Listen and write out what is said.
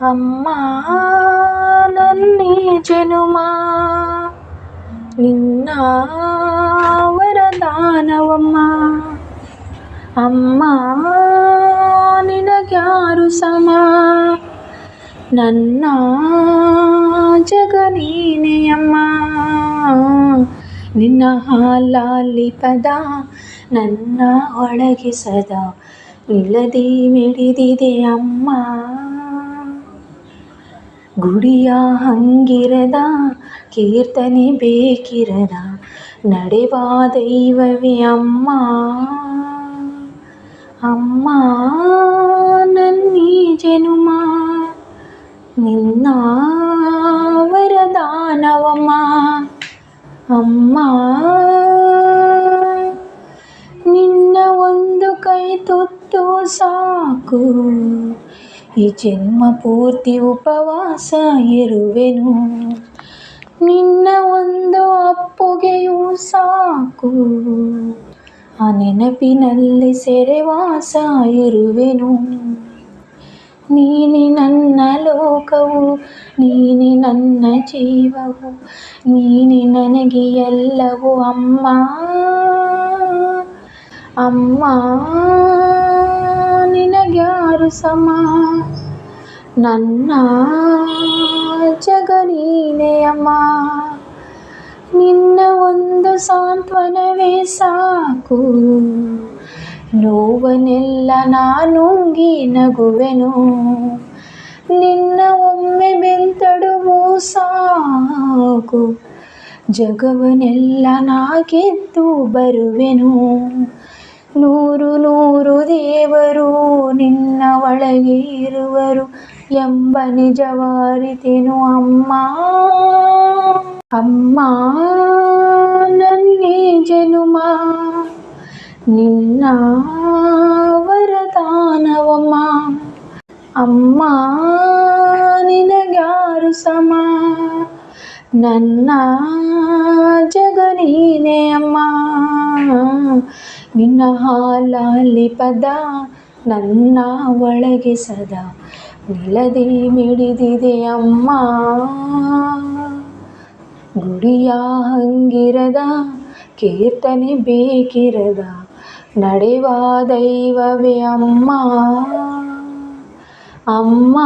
ಅಮ್ಮ ನನ್ನಿ ಜನುಮ ನಿನ್ನ ವರದಾನವಮ್ಮ ಅಮ್ಮ ನಿನಗ್ಯಾರು ಸಮ ನನ್ನ ಜಗ ನೀನೆ ಅಮ್ಮ ನಿನ್ನ ಹಾಲಾಲಿ ಪದ ನನ್ನ ಒಳಗೆ ಸದಾ ನಿಲ್ಲದೆ ಮಿಡಿದಿದೆ ಅಮ್ಮ ಗುಡಿಯ ಹಂಗಿರದ ಕೀರ್ತನೆ ಬೇಕಿರದ ನಡೆವ ದೈವವೇ ಅಮ್ಮ. ಅಮ್ಮ, ನನ್ನೀ ಜನುಮ ನಿನ್ನ ವರದಾನವಮ್ಮ ಅಮ್ಮ, ನಿನ್ನ ಒಂದು ಕೈ ತುತ್ತು ಸಾಕು. ಈ ಜನ್ಮ ಪೂರ್ತಿ ಉಪವಾಸ ಇರುವೆನು. ನಿನ್ನ ಒಂದು ಅಪ್ಪುಗೆಯೂ ಸಾಕು. ಆ ನೆನಪಿನಲ್ಲಿ ಸೆರೆವಾಸ ಇರುವೆನು. ನೀನೆ ನನ್ನ ಲೋಕವು, ನೀನೆ ನನ್ನ ಜೀವವು, ನೀನೆ ನನಗೆ ಎಲ್ಲವೂ ಅಮ್ಮ. ಅಮ್ಮ. ನಿನಗ್ಯಾರು ಸಮ? ನನ್ನ ಜಗ ನೀನೆ ಅಮ್ಮ. ನಿನ್ನ ಒಂದು ಸಾಂತ್ವನವೇ ಸಾಕು. ನೋವನೆಲ್ಲ ನಾನುಂಗಿ ನಗುವೆನು. ನಿನ್ನ ಒಮ್ಮೆ ಬೆಂತಡುವು ಸಾಕು ಜಗವನೆಲ್ಲ ನಾಗೆದ್ದು ಬರುವೆನು. ನೂರು ನೂರು ದೇವರು ಒಳಗೆ ಇರುವರು ಎಂಬ ನಿಜವಾರಿತೆನು ಅಮ್ಮ. ಅಮ್ಮ, ನನ್ನೇ ಜನುಮ. ನಿನ್ನ ವರದಾನವಮ್ಮ. ಅಮ್ಮ, ನಿನಗ್ಯಾರು ಸಮ. ನನ್ನ ಜಗನೀನೇ ಅಮ್ಮ. ನಿನ್ನ ಹಾಲಾಲಿ ಪದ ನನ್ನ ಒಳಗೆ ಸದಾ ನಿಲ್ಲದೆ ಮಿಡಿದಿದೆ ಅಮ್ಮ ಗುಡಿಯ ಹಂಗಿರದ ಕೀರ್ತನೆ ಬೇಕಿರದ ನಡೆವ ದೈವವೇ ಅಮ್ಮ ಅಮ್ಮ